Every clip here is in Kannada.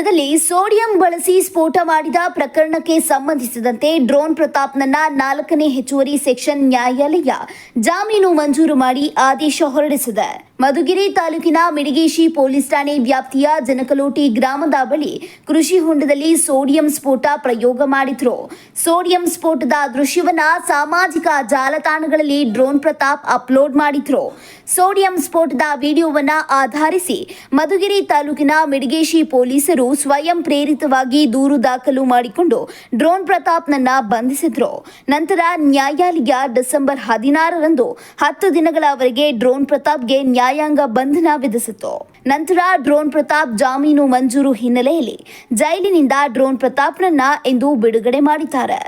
ಹೊಂಡದಲ್ಲಿ ಸೋಡಿಯಂ ಬಳಸಿ ಸ್ಫೋಟ ಮಾಡಿದ ಪ್ರಕರಣಕ್ಕೆ ಸಂಬಂಧಿಸಿದಂತೆ ಡ್ರೋನ್ ಪ್ರತಾಪ್ನನ್ನ ನಾಲ್ಕನೇ ಹೆಚ್ಚುವರಿ ಸೆಕ್ಷನ್ ನ್ಯಾಯಾಲಯ ಜಾಮೀನು ಮಂಜೂರು ಮಾಡಿ ಆದೇಶ ಹೊರಡಿಸಿದೆ. ಮಧುಗಿರಿ ತಾಲೂಕಿನ ಮಿಡಿಗೇಶಿ ಪೊಲೀಸ್ ಠಾಣೆ ವ್ಯಾಪ್ತಿಯ ಜನಕಲೋಟಿ ಗ್ರಾಮದ ಬಳಿ ಕೃಷಿ ಹೊಂಡದಲ್ಲಿ ಸೋಡಿಯಂ ಸ್ಫೋಟ ಪ್ರಯೋಗ ಮಾಡಿದ್ರು. ಸೋಡಿಯಂ ಸ್ಫೋಟದ ದೃಶ್ಯವನ್ನ ಸಾಮಾಜಿಕ ಜಾಲತಾಣಗಳಲ್ಲಿ ಡ್ರೋನ್ ಪ್ರತಾಪ್ ಅಪ್ಲೋಡ್ ಮಾಡಿದ್ರು. ಸೋಡಿಯಂ ಸ್ಫೋಟದ ವಿಡಿಯೋವನ್ನ ಆಧರಿಸಿ ಮಧುಗಿರಿ ತಾಲೂಕಿನ ಮಿಡಿಗೇಶಿ ಪೊಲೀಸರು ಸ್ವಯಂ ಪ್ರೇರಿತವಾಗಿ ದೂರು ದಾಖಲು ಮಾಡಿಕೊಂಡು ಡ್ರೋನ್ ಪ್ರತಾಪ್ನನ್ನ ಬಂಧಿಸಿದ್ರು. ನಂತರ ನ್ಯಾಯಾಲಯ ಡಿಸೆಂಬರ್ ಹದಿನಾರರಂದು ಹತ್ತು ದಿನಗಳವರೆಗೆ ಡ್ರೋನ್ ಪ್ರತಾಪ್ಗೆ ನ್ಯಾಯಾಂಗ ಬಂಧನ ವಿಧಿಸಿತು. ನಂತರ ಡ್ರೋನ್ ಪ್ರತಾಪ್ ಜಾಮೀನು ಮಂಜೂರು ಹಿನ್ನೆಲೆಯಲ್ಲಿ ಜೈಲಿನಿಂದ ಡ್ರೋನ್ ಪ್ರತಾಪ್ನನ್ನ ಇಂದು ಬಿಡುಗಡೆ ಮಾಡಿದ್ದಾರೆ.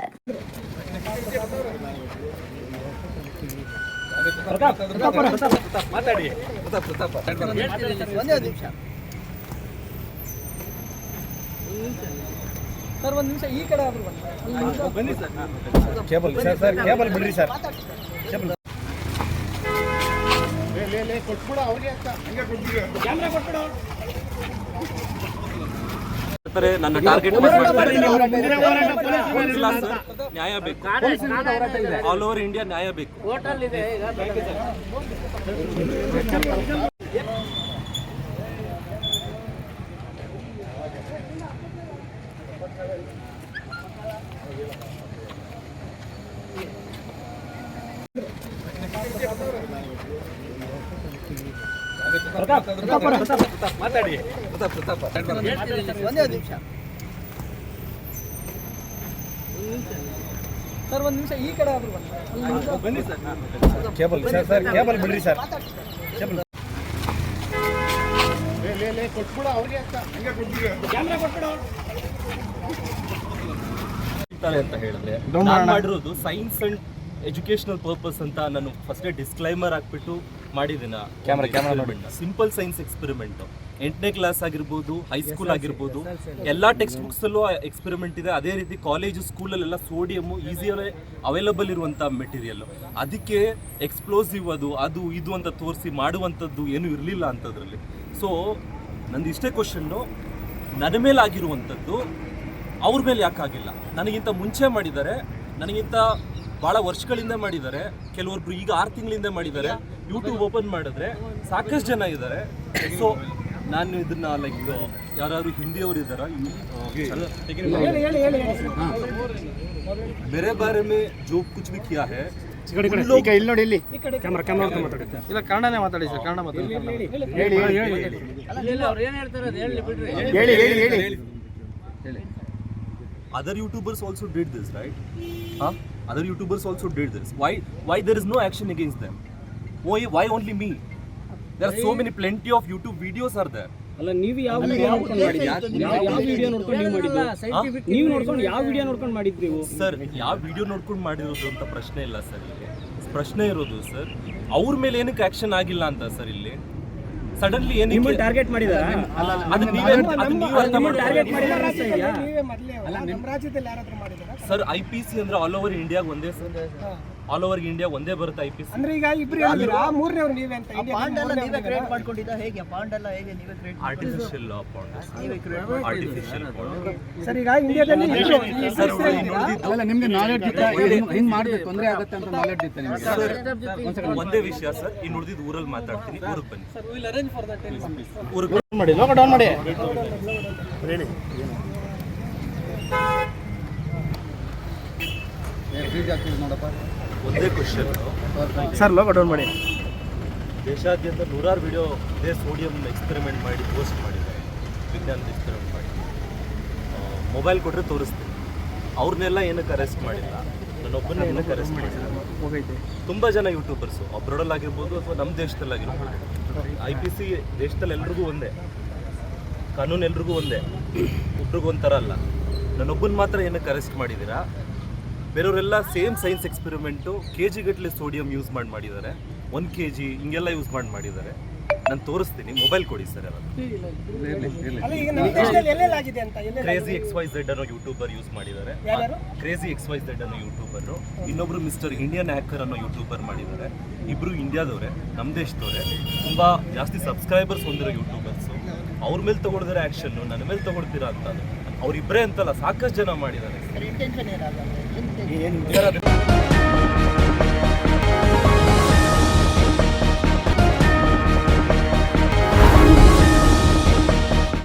ಮಾತಾಡಿ ಪ್ರತಾಪ್ ಪ್ರತಾಪ್ ಒಂದೇ ನಿಮಿಷ ಸರ್ ಒಂದು ನಿಮಿಷ ಈ ಕಡೆ ಆದ್ರೂ ಬನ್ನಿ. ಬನ್ನಿ sir cable sir sir cable ಬಿಡ್ರಿ ಸರ್. ಕೇಬಲ್ ನನ್ನ ಟಾರ್ಗೆಟ್ ನ್ಯಾಯ ಬೇಕು. ಆಲ್ ಓವರ್ ಇಂಡಿಯಾ ನ್ಯಾಯ ಬೇಕು. Pratap Pratap Pratap cable sir sir cable ಬಿಡ್ರಿ ಸರ್ ಕೇಬಲ್ ಅಂತ ಹೇಳಿದ್ರೆ ಮಾಡಿರೋದು ಸೈನ್ಸ್ ಅಂಡ್ ಎಜುಕೇಶನಲ್ ಪರ್ಪಸ್ ಅಂತ ನಾನು ಫಸ್ಟ್ ಡಿಸ್ಕ್ಲೈಮರ್ ಹಾಕ್ಬಿಟ್ಟು ಮಾಡಿದ್ದೀನ ಕ್ಯಾಮ್ರಾ ಕ್ಯಾಮ್ರಾ ನೋಡಿ. ಸಿಂಪಲ್ ಸೈನ್ಸ್ ಎಕ್ಸ್ಪೆರಿಮೆಂಟ್ ಎಂಟನೇ ಕ್ಲಾಸ್ ಆಗಿರ್ಬೋದು ಹೈಸ್ಕೂಲ್ ಆಗಿರ್ಬೋದು. ಎಲ್ಲ ಟೆಕ್ಸ್ಟ್ ಬುಕ್ಸ್ ಅಲ್ಲೂ ಎಕ್ಸ್ಪೆರಿಮೆಂಟ್ ಇದೆ. ಅದೇ ರೀತಿ ಕಾಲೇಜು ಸ್ಕೂಲಲ್ಲೆಲ್ಲ ಸೋಡಿಯಮ್ಮು ಈಸಿಯಲ್ಲೇ ಅವೈಲಬಲ್ ಇರುವಂಥ ಮೆಟೀರಿಯಲ್ ಅದಕ್ಕೆ ಎಕ್ಸ್ಪ್ಲೋಸಿವ್ ಅದು ಅದು ಇದು ಅಂತ ತೋರಿಸಿ ಮಾಡುವಂಥದ್ದು ಏನು ಇರಲಿಲ್ಲ ಅಂಥದ್ರಲ್ಲಿ ಸೊ ನಂದು ಇಷ್ಟೇ ಕ್ವಶನ್ನು ನನ್ನ ಮೇಲೆ ಆಗಿರುವಂಥದ್ದು ಅವ್ರ ಮೇಲೆ ಯಾಕಾಗಿಲ್ಲ? ನನಗಿಂತ ಮುಂಚೆ ಮಾಡಿದ್ದಾರೆ ನನಗಿಂತ ಭಾಳ ವರ್ಷಗಳಿಂದ ಮಾಡಿದ್ದಾರೆ. ಕೆಲವೊಬ್ರು ಈಗ ಆರು ತಿಂಗಳಿಂದ ಮಾಡಿದ್ದಾರೆ. ಯೂಟ್ಯೂಬ್ ಓಪನ್ ಮಾಡಿದ್ರೆ ಸಾಕಷ್ಟು ಜನ ಇದ್ದಾರೆ. ಸೊ ನಾನು ಇದನ್ನ ಲೈಕ್ ಯಾರಾದ್ರು ಹಿಂದಿಯವರು ಇದ್ದಾರಾ? ಬೇರೆ ಬಾರೆ ಮೇ ಜೋ ಕುಚ್ ಭಿ ಕಿಯಾ ಹೇ. ಇಲ್ಲಿ ನೋಡಿ ಇಲ್ಲಿ. ಕ್ಯಾಮ್ರಾ ಕ್ಯಾಮ್ರಾ ಮಾತಾಡಿ. ಇಲ್ಲ ಕನ್ನಡನೇ ಮಾತಾಡಿ ಸರ್ ಕನ್ನಡ ಮಾತಾಡಿ. ಹೇಳಿ ಹೇಳಿ ಹೇಳಿ. ಹೇಳಿ ಹೇಳಿ other youtubers also did this right ಹಾಂ? Other youtubers also did this. Why why there is no action against them? Why why only me? There are so many plenty of youtube videos are there. ಅಲ್ಲ ನೀವು ಯಾವ ವಿಡಿಯೋ ನೋಡ್ಕೊಂಡು ಮಾಡಿದ್ರಿ? ಯಾವ ವಿಡಿಯೋ ನೋಡ್ಕೊಂಡು ನೀವು ಮಾಡಿದ್ದು? ನೀವು ನೋಡ್ಕೊಂಡು ಯಾವ ವಿಡಿಯೋ ನೋಡ್ಕೊಂಡು ಮಾಡಿದ್ರಿ ನೀವು? ಸರ್ ಯಾವ ವಿಡಿಯೋ ನೋಡ್ಕೊಂಡು ಮಾಡಿರೋದು ಅಂತ ಪ್ರಶ್ನೆ ಇಲ್ಲ ಸರ್ ಇಲ್ಲಿ. ಪ್ರಶ್ನೆ ಇರೋದು ಸರ್ ಅವ್ರ ಮೇಲೆ ಏನಕ್ಕೆ ಆಕ್ಷನ್ ಆಗಿಲ್ಲ ಅಂತ ಸರ್ ಇಲ್ಲಿ? ಸಡನ್ಲಿ ನಿಮ್ಮ ಏನಕ್ಕೆ ಟಾರ್ಗೆಟ್. ಮಾಡಿದಾರ? ಸರ್ ಐ ಪಿ ಸಿ ಅಂದ್ರೆ ಆಲ್ ಓವರ್ ಇಂಡಿಯಾಗ ಒಂದೇ ಸರ್. ಆಲ್ ಓವರ್ ಇಂಡಿಯಾ ಒಂದೇ ಬರುತ್ತೆ ಐ ಪಿ ಅಂದ್ರೆ ಈಗ ಇಬ್ರು ಹೇಳಿದ್ರ ಮೂರನೇವ್ರು ನೀವೇ ಅಂತ ಪಾಂಡ್ ಎಲ್ಲ ನೀವೇ ಕ್ರಿಯೇಟ್ ಮಾಡ್ಕೊಂಡಿದ್ದ ಹೇಗೆ? ಪಾಂಡ್ ಎಲ್ಲ ಹೇಗೆ ನೀವೇ ಕ್ರಿಯೇಟ್ ಆರ್ಟಿಫಿಷಿಯಲ್ ನೀವೇ ಕ್ರಿಯೇಟ್ ಆರ್ಟಿಫಿಷಿಯಲ್ ಸರ್ ಈಗ ಇಂಡಿಯಾದಲ್ಲಿ ಸರ್? ಅಲ್ಲ ನಿಮಗೆ ನಾಲೆಡ್ಜ್ ಇತ್ತ ಹೆಂಗ್ ಮಾಡಬೇಕು ತೊಂದರೆ ಆಗುತ್ತೆ ಅಂತ ನಾಲೆಡ್ಜ್ ಇತ್ತ ನಿಮಗೆ. ಒಂದೇ ವಿಷಯ ಸರ್ ಇನ್ನು ನೋಡಿದ ಊರಲ್ಲಿ ಮಾತಾಡ್ತೀನಿ. ಊರಿಗೆ ಬನ್ನಿ. ಊರಿಗೆ ಮಾಡಿ ಲೋಕ ಡೌನ್ ಮಾಡಿ. ನೋಡಪ್ಪ. ಒಂದೇ ಕ್ವಶನ್ ಸರ್ ಲೋಕ ಡೌನ್ ಮಾಡಿ. ದೇಶಾದ್ಯಂತ ನೂರಾರು ವಿಡಿಯೋ ಇದೇ ಸೋಡಿಯಂ ಎಕ್ಸ್ಪೆರಿಮೆಂಟ್ ಮಾಡಿ ಪೋಸ್ಟ್ ಮಾಡಿದ್ದಾರೆ. ವಿಜ್ಞಾನದ ಎಕ್ಸ್ಪೆರಿಮೆಂಟ್ ಮಾಡಿ. ಮೊಬೈಲ್ ಕೊಟ್ಟರೆ ತೋರಿಸ್ತೀನಿ. ಅವ್ರನ್ನೆಲ್ಲ ಏನಕ್ಕೆ ಅರೆಸ್ಟ್ ಮಾಡಿಲ್ಲ? ನನ್ನೊಬ್ಬನೇ ಏನಕ್ಕೆ ಅರೆಸ್ಟ್ ಮಾಡಿಲ್ಲ? ತುಂಬ ಜನ ಯೂಟ್ಯೂಬರ್ಸು ಅಬ್ರಾಡಲ್ಲಿ ಆಗಿರ್ಬೋದು ಅಥವಾ ನಮ್ಮ ದೇಶದಲ್ಲಾಗಿರ್ಬೋದು. ಐ ಪಿ ಸಿ ದೇಶದಲ್ಲಿ ಎಲ್ರಿಗೂ ಒಂದೇ. ಕಾನೂನು ಎಲ್ರಿಗೂ ಒಂದೇ. ಒಬ್ರಿಗೂ ಒಂಥರ ಅಲ್ಲ. ನನ್ನೊಬ್ಬನ ಮಾತ್ರ ಏನಕ್ಕೆ ಅರೆಸ್ಟ್ ಮಾಡಿದ್ದೀರಾ? ಬೇರೆಯವರೆಲ್ಲ ಸೇಮ್ ಸೈನ್ಸ್ ಎಕ್ಸ್ಪೆರಿಮೆಂಟು ಕೆ ಜಿಗಟ್ಟಲೆ ಸೋಡಿಯಂ ಯೂಸ್ ಮಾಡಿ ಮಾಡಿದ್ದಾರೆ. ಒಂದು ಕೆ ಜಿ ಹಿಂಗೆಲ್ಲ ಯೂಸ್ ಮಾಡಿ ಮಾಡಿದ್ದಾರೆ. ನಾನು ತೋರಿಸ್ತೀನಿ ಮೊಬೈಲ್ ಕೊಡಿ ಸರ್ ಯಾರಾದ್ರು. ಅಲ್ಲ ಈಗ ನಮ್ಮ ಆಗಿದೆ ಅಂತ ಎಲ್ಲೆಲ್ಲಿ ಕ್ರೇಜಿ ಎಕ್ಸ್ ವೈ ಝೆಡ್ ಅನ್ನೋ ಯೂಟ್ಯೂಬರ್ ಯೂಸ್ ಮಾಡಿದ್ದಾರೆ? ಕ್ರೇಜಿ ಎಕ್ಸ್ ವೈ ಝೆಡ್ ಅನ್ನೋ ಯೂಟ್ಯೂಬರ್ ಇನ್ನೊಬ್ರು ಮಿಸ್ಟರ್ ಇಂಡಿಯನ್ ಹ್ಯಾಕರ್ ಅನ್ನೋ ಯೂಟ್ಯೂಬರ್ ಮಾಡಿದ್ದಾರೆ. ಇಬ್ರು ಇಂಡಿಯಾದವರೇ ನಮ್ಮ ದೇಶದವರೇ. ತುಂಬ ಜಾಸ್ತಿ ಸಬ್ಸ್ಕ್ರೈಬರ್ಸ್ ಹೊಂದಿರೋ ಯೂಟ್ಯೂಬರ್ಸ್ ಅವ್ರ ಮೇಲೆ ತಗೊಳಿದ್ರೆ ಆಕ್ಷನ್ ನನ್ನ ಮೇಲೆ ತಗೊಳ್ತೀರಾ ಅಂತ. ಅವ್ರಿಬ್ರೆ ಅಂತಲ್ಲ ಸಾಕಷ್ಟು ಜನ ಮಾಡಿದ್ದಾರೆ. Yeah.